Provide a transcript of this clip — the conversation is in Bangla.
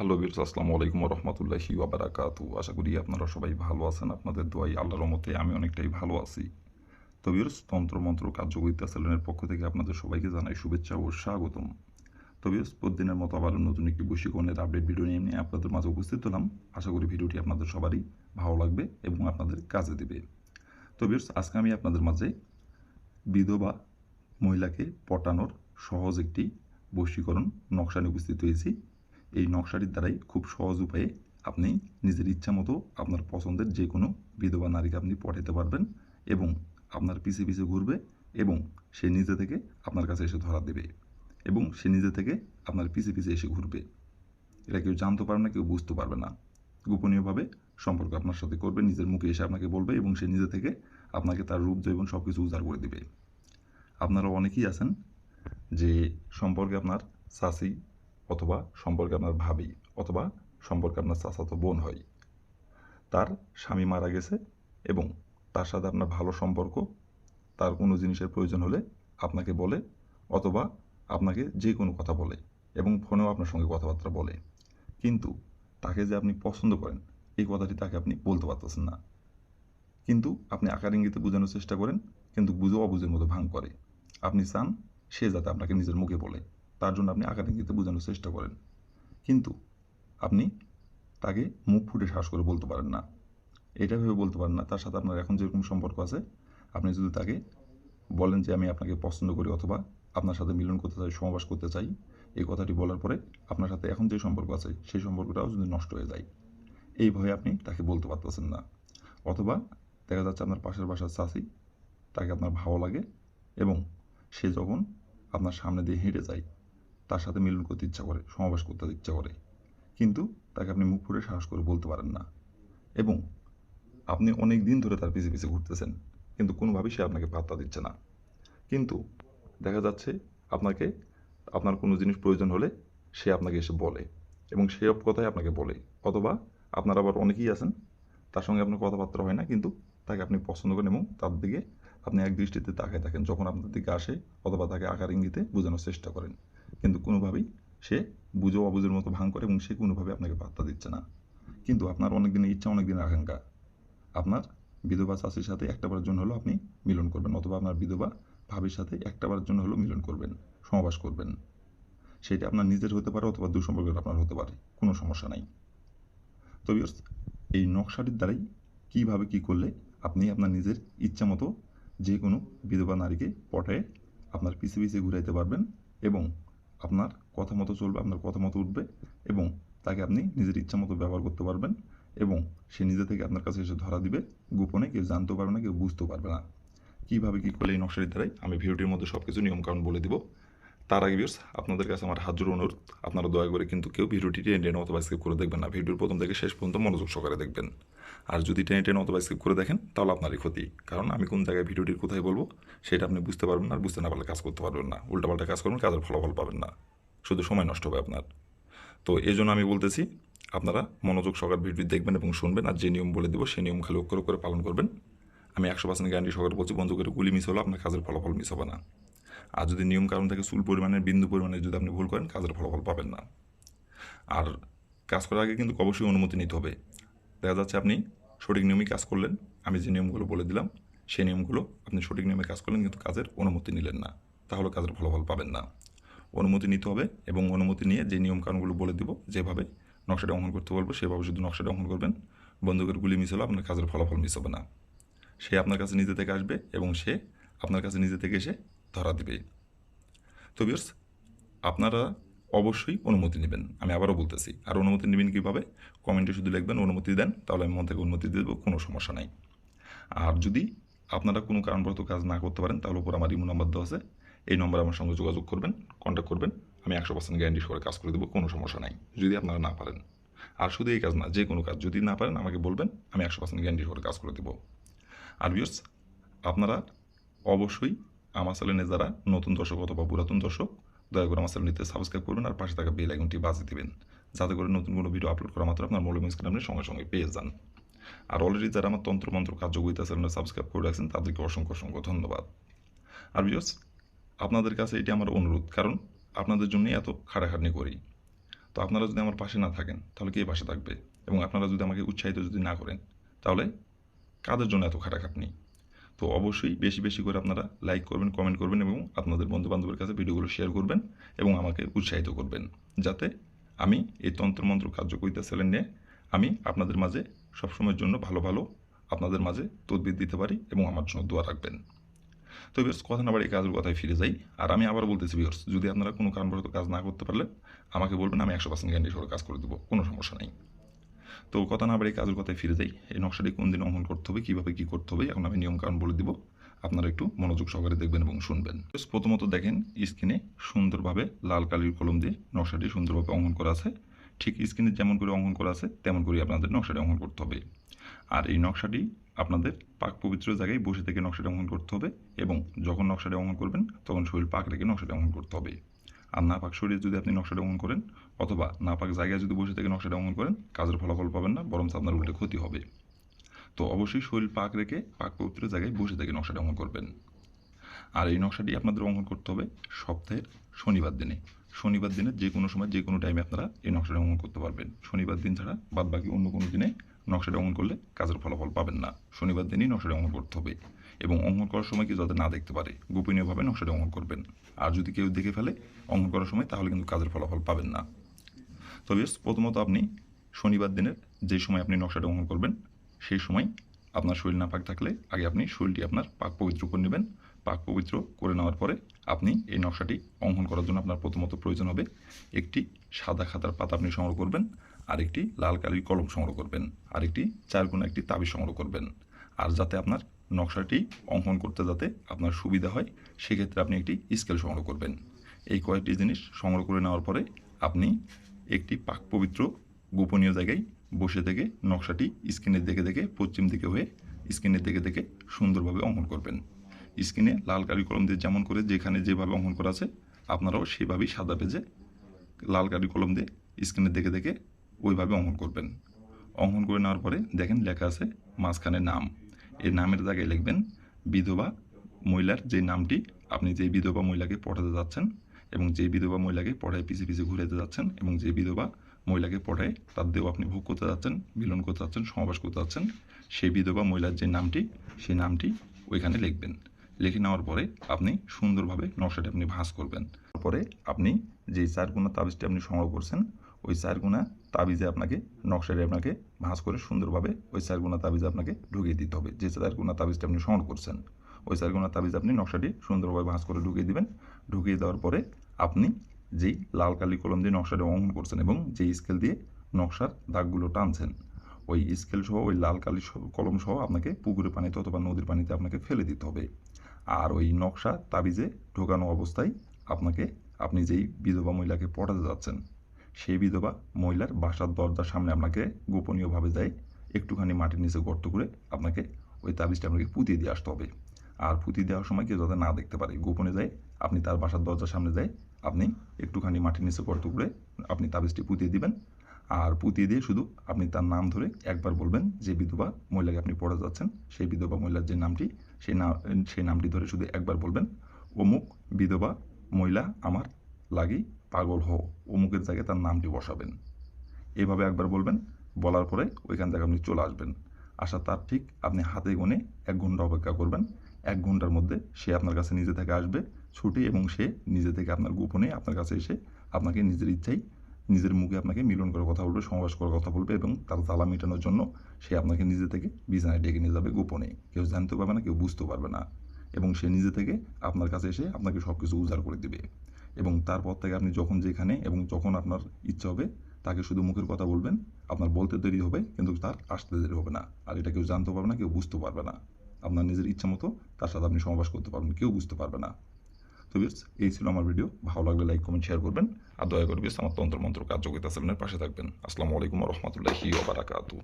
হ্যালো বিরস আসসালামু আলাইকুম রহমতুল্লাহি ওয়াবারাকাতু। আশা করি আপনারা সবাই ভালো আছেন, আপনাদের দোয়াই আল্লাহর মতে আমি অনেকটাই ভালো আছি। তো বিরস তন্ত্রমন্ত্র কার্যকরিতা সেলনের পক্ষ থেকে আপনাদের সবাইকে জানাই শুভেচ্ছা ও স্বাগতম। তো বিরস প্রতিদিনের মতো আবার নতুন একটি বৈশিকরণের আপডেট ভিডিও নিয়ে নিয়ে আপনাদের মাঝে উপস্থিত হলাম। আশা করি ভিডিওটি আপনাদের সবারই ভালো লাগবে এবং আপনাদের কাজে দেবে। তো বিরস আজকে আমি আপনাদের মাঝে বিধবা মহিলাকে পটানোর সহজ একটি বশীকরণ নকশা নিয়ে উপস্থিত হয়েছি। এই নকশাটির দ্বারাই খুব সহজ উপায়ে আপনি নিজের ইচ্ছা মতো আপনার পছন্দের যে কোনো বিধবা নারীকে আপনি পটাতে পারবেন এবং আপনার পিছে পিছে ঘুরবে এবং সে নিজে থেকে আপনার কাছে এসে ধরা দেবে এবং সে নিজে থেকে আপনার পিছে পিছে এসে ঘুরবে। এটা কেউ জানতে পারবে না, কেউ বুঝতে পারবে না। গোপনীয়ভাবে সম্পর্ক আপনার সাথে করবে, নিজের মুখে এসে আপনাকে বলবে এবং সে নিজে থেকে আপনাকে তার রূপ এবং সব কিছু উজাড় করে দেবে। আপনারা অনেকেই আছেন যে সম্পর্কে আপনার শাসি অথবা সম্পর্কে আপনার ভাবি অথবা সম্পর্কে আপনার চাচাতো বোন হয়। তার স্বামী মারা গেছে এবং তার সাথে আপনার ভালো সম্পর্ক, তার কোনো জিনিসের প্রয়োজন হলে আপনাকে বলে অথবা আপনাকে যে কোনো কথা বলে এবং ফোনেও আপনার সঙ্গে কথাবার্তা বলে। কিন্তু তাকে যে আপনি পছন্দ করেন, এই কথাটি তাকে আপনি বলতে পারতেছেন না। কিন্তু আপনি আকার ইঙ্গিতে বোঝানোর চেষ্টা করেন, কিন্তু বুঝো অবুঝের মতো ভাঙ করে। আপনি চান সে যাতে আপনাকে নিজের মুখে বলে। তার জন্য আপনি আকার ইঙ্গিতে বোঝানোর চেষ্টা করেন। কিন্তু আপনি তাকে মুখ ফুটে শ্বাস করে বলতে পারেন না। এটা ভেবে বলতে পারেন না। তার সাথে আপনার এখন যেরকম সম্পর্ক আছে, আপনি যদি তাকে বলেন যে আমি আপনাকে পছন্দ করি অথবা আপনার সাথে মিলন করতে চাই সমাবাস করতে চাই, এই কথাটি বলার পরে আপনার সাথে এখন যে সম্পর্ক আছে, সেই সম্পর্কটাও যদি নষ্ট হয়ে যায়, এই ভয়ে আপনি তাকে বলতে পারতেছেন না। অথবা দেখা যাচ্ছে আপনার পাশের বাসার চাষি তাকে আপনার ভালো লাগে এবং সে যখন আপনার সামনে দিয়ে হেঁটে যায় তার সাথে মিলন করতে ইচ্ছা করে, সমাবেশ করতে ইচ্ছা করে। কিন্তু তাকে আপনি মুখ ফুটে সাহস করে বলতে পারেন না। এবং আপনি অনেক দিন ধরে তার পিছিয়ে পিছিয়ে ঘুরতেছেন, কিন্তু কোনোভাবেই সে আপনাকে পাত্তা দিচ্ছে না। কিন্তু দেখা যাচ্ছে আপনাকে, আপনার কোনো জিনিস প্রয়োজন হলে সে আপনাকে এসে বলে এবং সে কথাই আপনাকে বলে। অথবা আপনার আবার অনেকেই আছেন, তার সঙ্গে আপনার কথাবার্তা হয় না, কিন্তু তাকে আপনি পছন্দ করেন এবং তার দিকে আপনি এক দৃষ্টিতে তাকায় থাকেন। যখন আপনার দিকে আসে অথবা তাকে আকার ইঙ্গিতে বোঝানোর চেষ্টা করেন। কিন্তু কোনোভাবেই সে বুঝো অবুঝের মতো ভাঙ করে এবং সে কোনোভাবে আপনাকে পাত্তা দিচ্ছে না। কিন্তু আপনার অনেক দিনের ইচ্ছা অনেক দিনের আকাঙ্ক্ষা। আপনার বিধবা চাষির সাথে একটা বারের জন্য হলো আপনি মিলন করবেন অথবা আপনার বিধবা ভাবির সাথে একটা বারের জন্য হলো মিলন করবেন সমাবাস করবেন। সেটা আপনার নিজের হতে পারে অথবা দুঃসম্পর্কের আপনার হতে পারে, কোনো সমস্যা নাই। তো এই নকশাটির দ্বারাই কীভাবে কী করলে আপনি আপনার নিজের ইচ্ছা মতো যে কোনো বিধবা নারীকে পটায়ে আপনার পিছে পিছে ঘুরাইতে পারবেন এবং আপনার কথা মতো চলবে, আপনার কথা মতো উঠবে এবং তাকে আপনি নিজের ইচ্ছা মতো ব্যবহার করতে পারবেন এবং সে নিজে থেকে আপনার কাছে এসে ধরা দিবে। গোপনে কেউ জানতে পারবে না, কেউ বুঝতেও পারবে না। কীভাবে কী করলে এই নকশাটির দ্বারাই আমি ভিডিওটির মধ্যে সব কিছু নিয়মকানুন বলে দিব? তার আগে ভিউর্স আপনাদের কাছে আমার হাত জোড় অনুরোধ, আপনারা দয়া করে কিন্তু কেউ ভিডিওটি টেনে অথবা স্কিপ করে দেখবেন না। ভিডিওর প্রথম থেকে শেষ পর্যন্ত মনোযোগ সহকারে দেখবেন। আর যদি টেনে টেনে অথবা স্কিপ করে দেখেন, তাহলে আপনারই ক্ষতি। কারণ আমি কোন জায়গায় ভিডিওটির কোথায় বলব, সেটা আপনি বুঝতে পারবেন আর বুঝতে না পারলে কাজ করতে পারবেন না। উল্টাপাল্টা কাজ করবেন, কাজের ফলাফল পাবেন না। শুধু সময় নষ্ট হবে আপনার। তো এই জন্য আমি বলতেছি, আপনারা মনোযোগ সহকারে ভিডিও দেখবেন এবং শুনবেন, আর যে নিয়ম বলে দেবো, সেই নিয়ম খালি অক্ষর করে পালন করবেন। আমি একশো পার্সেন্ট গ্যারান্টি সহকারে বলছি, বন্ধ করে গুলি মিস হলো আপনার কাজের ফলাফল মিস হবে না। আর যদি নিয়ম কারণ থেকে, চুল পরিমাণের বিন্দু পরিমাণে যদি আপনি ভুল করেন, কাজের ফলাফল পাবেন না। আর কাজ করার আগে কিন্তু অবশ্যই অনুমতি নিতে হবে। দেখা যাচ্ছে আপনি সঠিক নিয়মে কাজ করলেন। আমি যে নিয়মগুলো বলে দিলাম, সেই নিয়মগুলো আপনি সঠিক নিয়মে কাজ করলেন কিন্তু কাজের অনুমতি নিলেন না। তাহলে কাজের ফলাফল পাবেন না। অনুমতি নিতে হবে এবং অনুমতি নিয়ে যে নিয়ম কারণগুলো বলে দিব, যেভাবে নকশাটা অঙ্কন করতে বলব, সেভাবে শুধু নকশাটা অঙ্কন করবেন। বন্ধুকের গুলি মিস হলে আপনার কাজের ফলাফল মিস হবে না। সে আপনার কাছে নিজে থেকে আসবে এবং সে আপনার কাছে নিজে থেকে এসে ধরা দেবে। তো বিয়ার্স আপনারা অবশ্যই অনুমতি নেবেন। আমি আবারও বলতেছি, আর অনুমতি নেবেন কীভাবে? কমেন্টে শুধু লিখবেন, অনুমতি দেন, তাহলে আমি মন থেকে অনুমতি দেবো, কোনো সমস্যা নাই। আর যদি আপনারা কোনো কারণবশত কাজ না করতে পারেন, তাহলে উপর আমার ইমো নাম্বার দেওয়া আছে। এই নম্বরে আমার সঙ্গে যোগাযোগ করবেন কন্ট্যাক্ট করবেন, আমি একশো পার্সেন্ট গ্যারান্টি সহকারে কাজ করে দেবো, কোনো সমস্যা নাই, যদি আপনারা না পারেন। আর শুধু এই কাজ না, যে কোনো কাজ, যদি না পারেন, আমাকে বলবেন, আমি একশো পার্সেন্ট গ্যারান্টি সহকারে কাজ করে দেবো। আর বিয়ার্স আপনারা অবশ্যই আমার চ্যানেলে যারা নতুন দর্শক অথবা পুরাতন দর্শক দয়া করে আমার চ্যানেলটিতে সাবস্ক্রাইব করবেন আর পাশে থাকা বেল আইকনটি বাজিয়ে দিবেন, যাতে করে নতুন কোনো ভিডিও আপলোড করা মাত্র আপনার মৌলিক স্ক্রিন আপনি সঙ্গে সঙ্গে পেয়ে যান। আর অলরেডি যারা আমার তন্ত্রমন্ত্র কার্যকরিতা চ্যানেলে সাবস্ক্রাইব করে রাখছেন, তাদেরকে অসংখ্য অসংখ্য ধন্যবাদ। আর বিয়স আপনাদের কাছে এটি আমার অনুরোধ, কারণ আপনাদের জন্য এত খাটাখাটনি করি। তো আপনারা যদি আমার পাশে না থাকেন, তাহলে কে পাশে থাকবে? এবং আপনারা যদি আমাকে উৎসাহিত যদি না করেন, তাহলে কাদের জন্য এত খাটাখাটনি তো অবশ্যই বেশি বেশি করে আপনারা লাইক করবেন কমেন্ট করবেন এবং আপনাদের বন্ধু বান্ধবের কাছে ভিডিওগুলো শেয়ার করবেন এবং আমাকে উৎসাহিত করবেন যাতে আমি এই তন্ত্রমন্ত্র কার্যকরিতা চ্যানেল নিয়ে আমি আপনাদের মাঝে সবসময়ের জন্য ভালো ভালো আপনাদের মাঝে তদবির দিতে পারি এবং আমার জন্য দোয়া রাখবেন। তো বিয়ার্স কথা না বাড়ি কাজের কথায় ফিরে যাই। আর আমি আবার বলতেছি বিয়ার্স যদি আপনারা কোনো কারণবশত কাজ না করতে পারলে আমাকে বলবেন, আমি একশো পার্সেন্ট গ্যারান্টি সহ কাজ করে দেবো, কোনো সমস্যা নেই। তো কথা না বাড়ি কাজের কথায় ফিরে যাই। এই নকশাটি কোন দিন অঙ্কন করতে হবে, কীভাবে কী করতে হবে, এখন আমি নিয়ম কারণ বলে দিব। আপনারা একটু মনোযোগ সহকারে দেখবেন এবং শুনবেন। প্রথমত দেখেন, স্ক্রিনে সুন্দরভাবে লাল কালির কলম দিয়ে নকশাটি সুন্দরভাবে অঙ্কন করা আছে। ঠিক স্ক্রিনে যেমন করে অঙ্কন করা আছে, তেমন করে আপনাদের নকশাটি অঙ্কন করতে হবে। আর এই নকশাটি আপনাদের পাক পবিত্র জায়গায় বসে থেকে নকশাটি অঙ্কন করতে হবে এবং যখন নকশাটি অঙ্কন করবেন, তখন শরীর পাক রেখে নকশাটি অঙ্কন করতে হবে। আর না পাক শরীরে যদি আপনি নকশাটা অঙ্কন করেন, অথবা না পাক জায়গায় যদি বসে থেকে নকশাটা অঙ্কন করেন, কাজের ফলাফল পাবেন না বরং আপনার উল্টে ক্ষতি হবে। তো অবশ্যই শরীর পাক রেখে পাক পবিত্র জায়গায় বসে থেকে নকশাটা অঙ্কন করবেন। আর এই নকশাটি আপনাদের অঙ্কন করতে হবে সপ্তাহের শনিবার দিনে। শনিবার দিনে যে কোনো সময়, যে কোনো টাইমে আপনারা এই নকশাটা অঙ্কন করতে পারবেন। শনিবার দিন ছাড়া বাদ বাকি অন্য কোনো দিনে নকশাটা অঙ্কন করলে কাজের ফলাফল পাবেন না। শনিবার দিনই নকশাটা অঙ্কন করতে হবে। এবং অঙ্কন করার সময় কেউ যাতে না দেখতে পারে? গোপনীয়ভাবে নকশাটা অঙ্কন করবেন। আর যদি কেউ দেখে ফেলে অঙ্কন করার সময়, তাহলে কিন্তু কাজের ফলাফল পাবেন না। তবে প্রথমত আপনি শনিবার দিনের যে সময় আপনি নকশাটা অঙ্কন করবেন সেই সময় আপনার শরীর না পাক থাকলে আগে আপনি শরীরটি আপনার পাক পবিত্র করে নেবেন। পাক পবিত্র করে নেওয়ার পরে আপনি এই নকশাটি অঙ্কন করার জন্য আপনার প্রথমত প্রয়োজন হবে একটি সাদা খাতার পাতা আপনি সংগ্রহ করবেন আর একটি লাল কালির কলম সংগ্রহ করবেন আর একটি চার গুণ একটি তাবিজ সংগ্রহ করবেন। আর যাতে আপনার নকশাটি অঙ্কন করতে যাতে আপনার সুবিধা হয়, সেক্ষেত্রে আপনি একটি স্কেল সংগ্রহ করবেন। এই কয়েকটি জিনিস সংগ্রহ করে নেওয়ার পরে আপনি একটি পাক পবিত্র গোপনীয় জায়গায় বসে থেকে নকশাটি স্ক্রিনের দিকে দেখে, পশ্চিম দিকে হয়ে স্ক্রিনের দিকে দেখে সুন্দরভাবে অঙ্কন করবেন। স্ক্রিনে লাল কালি কলম দিয়ে যেমন করে যেখানে যেভাবে অঙ্কন করা আছে, আপনারাও সেভাবেই সাদা পেজে লাল কালি কলম দিয়ে স্ক্রিনের দিকে দেখে ওইভাবে অঙ্কন করবেন। অঙ্কন করে নেওয়ার পরে দেখেন লেখা আছে মাঝখানে নাম। এই নামের জায়গায় লিখবেন বিধবা মহিলার যে নামটি, আপনি যে বিধবা মহিলাকে পড়াতে যাচ্ছেন এবং যে বিধবা মহিলাকে পড়ায় পিছিয়ে পিছিয়ে ঘুরাতে যাচ্ছেন এবং যে বিধবা মহিলাকে পড়ায় তার দেহ আপনি ভোগ করতে যাচ্ছেন, মিলন করতে যাচ্ছেন, সমাবেশ করতে যাচ্ছেন, সেই বিধবা মহিলার যে নামটি, সেই নামটি ওইখানে লিখবেন। লিখে নেওয়ার পরে আপনি সুন্দরভাবে নকশাটি আপনি ভাঁজ করবেন। তারপরে আপনি যে চারগুনা তাবিজটি আপনি সংগ্রহ করছেন ওই চারগুনা তাবিজে আপনাকে, নকশাটি আপনাকে ভাঁজ করে সুন্দরভাবে ওই চারগুনা তাবিজে আপনাকে ঢুকিয়ে দিতে হবে। যে চারগুনা তাবিজটি আপনি সংগ্রহ করছেন, ওই চারগুনা তাবিজ আপনি নকশাটি সুন্দরভাবে ভাঁজ করে ঢুকিয়ে দিবেন। ঢুকিয়ে দেওয়ার পরে আপনি যেই লাল কালি কলম দিয়ে নকশাটি অঙ্কন করছেন এবং যেই স্কেল দিয়ে নকশার দাগগুলো টানছেন, ওই স্কেল সহ, ওই লাল কালি কলম সহ আপনাকে পুকুরের পানিতে অথবা নদীর পানিতে আপনাকে ফেলে দিতে হবে। আর ওই নকশা তাবিজে ঢোকানো অবস্থায় আপনাকে, আপনি যেই বিধবা মহিলাকে পটাতে যাচ্ছেন সেই বিধবা মহিলার বাসার দরজার সামনে আপনাকে গোপনীয়ভাবে যায়, একটুখানি মাটির নিচে গর্ত করে আপনাকে ওই তাবিজটা আপনাকে পুঁতিয়ে দিয়ে আসতে হবে। আর পুঁতি দেওয়ার সময় কেউ যাতে না দেখতে পারে, গোপনে যায়, আপনি তার বাসার দরজার সামনে যায়, আপনি একটুখানি মাটির নিচে গর্ত করে আপনি তাবিজটি পুঁতিয়ে দিবেন। আর পুঁতিয়ে দিয়ে শুধু আপনি তার নাম ধরে একবার বলবেন যে বিধবা মহিলাকে আপনি পড়ে যাচ্ছেন, সেই বিধবা মহিলার যে নামটি, সেই নাম সেই নামটি ধরে শুধু একবার বলবেন, অমুক বিধবা মহিলা আমার লাগি পাগল হও, অমুকের জায়গায় তার নামটি বসাবেন। এভাবে একবার বলবেন, বলার পরে ওইখান থেকে আপনি চলে আসবেন। আসা তার ঠিক আপনি হাতে গুনে এক ঘণ্টা অপেক্ষা করবেন। এক ঘণ্টার মধ্যে সে আপনার কাছে নিজে থেকে আসবে, ছুটি এবং সে নিজে থেকে আপনার গোপনে আপনার কাছে এসে আপনাকে নিজের ইচ্ছাই, নিজের মুখে আপনাকে মিলন করে কথা বলবে, সমাবেশ করে কথা বলবে এবং তার জ্বালা মেটানোর জন্য সে আপনাকে নিজে থেকে বিছানায় ডেকে নিয়ে যাবে গোপনে। কেউ জানতে পারবে না, কেউ বুঝতেও পারবে না এবং সে নিজে থেকে আপনার কাছে এসে আপনাকে সব কিছু উজাড় করে দিবে। এবং তারপর থেকে আপনি যখন যেখানে এবং যখন আপনার ইচ্ছা হবে, তাকে শুধু মুখের কথা বলবেন। আপনার বলতে দেরি হবে, কিন্তু তার আসতে দেরি হবে না। আর এটা কেউ জানতে পারবে না, কেউ বুঝতে পারবে না। আপনার নিজের ইচ্ছা মতো তার সাথে আপনি সমাবেশ করতে পারবেন, কেউ বুঝতে পারবে না। তো বিয়ার্স এই ছিল আমার ভিডিও। ভালো লাগলে লাইক, কমেন্ট, শেয়ার করবেন। আর দয়া করে বিয়ার্স আমার তন্ত্র মন্ত্র কার্যকরিতা সেভেনের পাশে থাকবেন। আসসালামু আলাইকুম রহমতুল্লাহি ওবারাকাতু